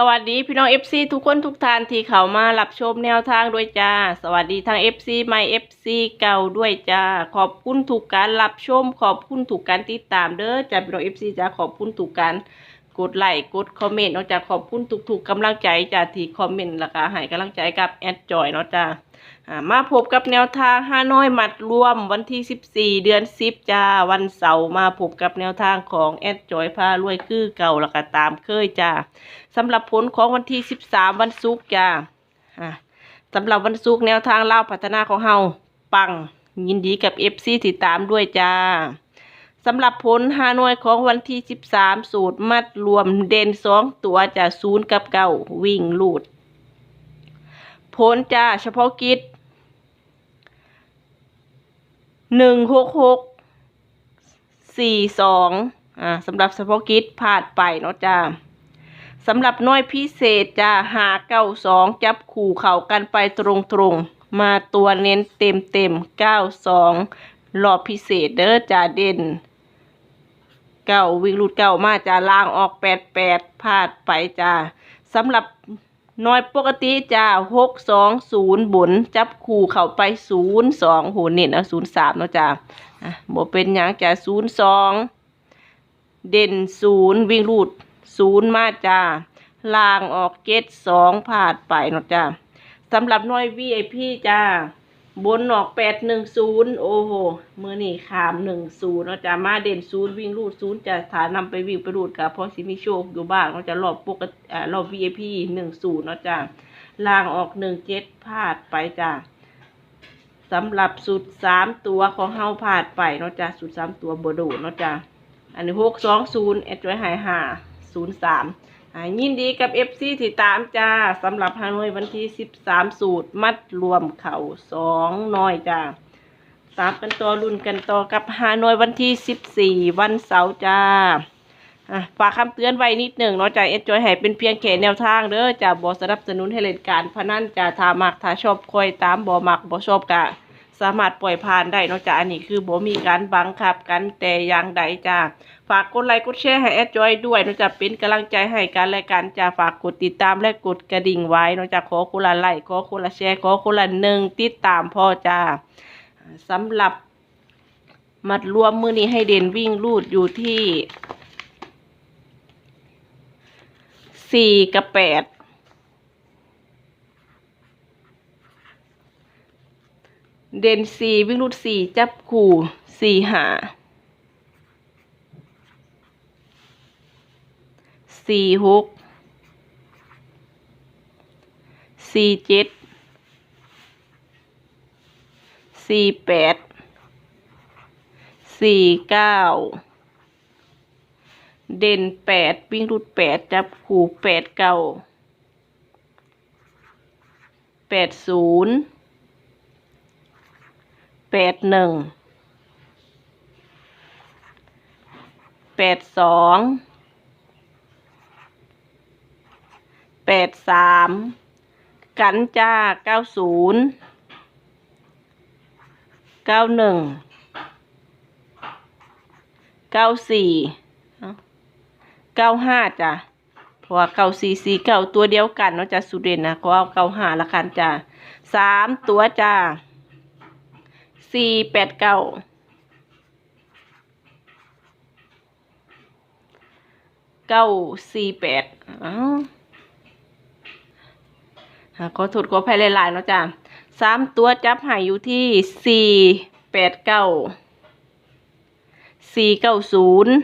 สวัสดีพี่น้อง FC ทุกคนทุกท่านที่เข้ามารับชมแนวทางด้วยจ้า สวัสดีทาง FC ใหม่ FC เก่าด้วยจ้า ขอบคุณถูกการรับชม ขอบคุณถูกการติดตามเด้อจ้าพี่น้อง FC จ้าขอบคุณถูกการกดไลค์กดคอมเมนต์เนาะจ้าขอบคุณทุกๆกำลังใจจ้าที่คอมเมนต์แล้วก็ให้กำลังใจกับแอดจอยเนาะจ้า มาพบกับแนวทางห้าน้อยมัดรวมวันที่ 14 เดือน 10จ้าวันเสาร์มาพบกับแนวทางของแอดจอยพารวยคือเก่าแล้วก็ตามเคยจ้าสำหรับผลของวันที่ 13 วันศุกร์จ้าสำหรับวันศุกร์แนวทางเล่าพัฒนาของเฮาปัง ยินดีกับ FC ที่ตามด้วยจ้าสำหรับผลฮานอยของวันที่ 13 สูตรมัดรวมเด่นสองตัวจะศูนย์กับเก้าวิ่งลูด ผลจ้าเฉพาะกิจ หนึ่งหกหกสี่สองอ่าสำหรับเฉพาะกิจผ่านไปเนาะจ้าสำหรับน้อยพิเศษจ้าหาเก้าสองจับขู่เข่ากันไปตรงตรงมาตัวเน้นเต็มเต็มเก้าสองรอบพิเศษเด้อจ้าเด่นเก้าวิ่งรูดเก้ามาจ้าล่างออกแปดแปดพลาดไปจ้าสำหรับ น้อยปกติจ้าหกสองศูนย์บุญจับคู่เข้าไปศูนย์สองโหเน้นเอาศูนย์สามเนาะจ้าอะบ่เป็นยังจ้าศูนย์สองเด่นศูนย์วิ่งรูดศูนย์มาจ้าล่างออกเจ็ดสองพลาดไปเนาะจ้าสำหรับน้อย VIP จ้า บนออกแปดหนึ่งศูนย์โอ้โหมือนี่ขามหนึ่งศูนย์เนาะจ้ามาเด่นศูนย์วิ่งรูดศูนย์จะฐานนำไปวิ่งไปรูดกับเพราะสิมีโชคอยู่บ้างเนาจ้ารอบปกติอ่ารอบ VIP หนึ่งศูนย์เนาะจ้าล่างออกหนึ่งเจ็ดพลาดไปจ้าสำหรับสุดสามตัวของเฮาพลาดไปเนาะจ้าสุดสามตัวบโดดเนาะจ้าอันนี้หกสองศูนย์เอ็ดไว้หายห้าศูนย์สาม ยินดีกับ FC ที่ตามจ้าสำหรับฮานอยวันที่ 13 สูตร มัดรวมเข่าสองน้อยจ้าตามกันต่อรุ่นกันต่อกับฮานอยวันที่ 14 วันเสาร์จ้าฝากคำเตือนไว้นิดหนึ่งเนาะจ้าเอ็นจอยให้เป็นเพียงแค่แนวทางเด้อจ้าบอสนับสนุนให้เล่นการพนันจ้าถ้ามักถ้าชอบคอยตามบอมักบอชอบกะ สามารถปล่อยผ่านได้นอกจากอันนี้คือบ่มีการบังคับกันแต่อย่างใดจ้าฝากกดไลค์กดแชร์ให้แอดจอยด้วยนอกจากเป็นกำลังใจให้กันและกันจะฝากกดติดตามและกดกระดิ่งไว้นอกจากขอคนละไลค์ขอคนละแชร์ขอคนละหนึ่งติดตามพ่อจ้าสำหรับมัดรวมมือนี้ให้เด่นวิ่งรูดอยู่ที่สี่กับแปด เด่นสี่วิ่งรูดสี่จับขู่สี่หาสี่หกสี่เจ็ดสี่แปดสี่เก้าเด่นแปดวิ่งรูดแปดจับขู่แปดเก้าแปดศูนย์ แปดหนึ่งแปดสองแปดสามกันจ้าเก้าศูนย์เก้าหนึ่งเก้าสี่เก้าห้าจ้ะเพราะว่าเก้าสี่สี่เก้าตัวเดียวกันเนาะจ้ะสุดเด่นนะก็เอาเก้าห้าละกันจ้ะสามตัวจ้า สี่แปดเก้าเก้าสี่แปดอ้าวหาขอโทษขอภัยหลายๆเนาะจ้ะสามตัวจับหายอยู่ที่สี่แปดเก้าสี่เก้าศูนย์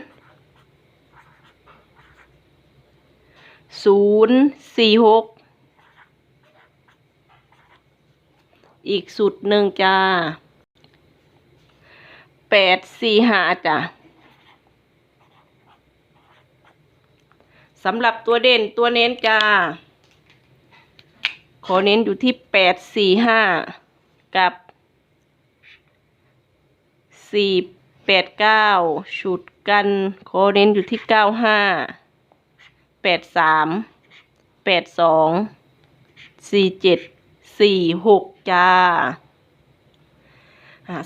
ศูนย์สี่หกอีกสุดหนึ่งจ้า แปดสี่ห้าจ้ะสำหรับตัวเด่นตัวเน้นจ้า ขอเน้นอยู่ที่แปดสี่ห้ากับสี่แปดเก้าชุดกันขอเน้นอยู่ที่เก้าห้าแปดสามแปดสองสี่เจ็ดสี่หกจ้า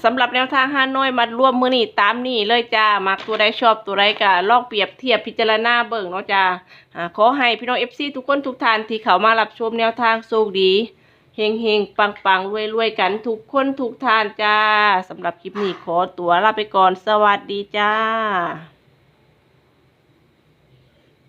สำหรับแนวทางห้าน้อยมารวมมือนี่ตามนี่เลยจ้ามักตัวใดชอบตัวใดก็ลองเปรียบเทียบพิจารณาเบิ่งเนาะจ้าขอให้พี่น้องเอฟซีทุกคนทุกท่านที่เขามารับชมแนวทางโชคดีเฮงเฮงปังปังรวยรวยกันทุกคนทุกท่านจ้าสำหรับคลิปนี้ขอตัวลาไปก่อนสวัสดีจ้า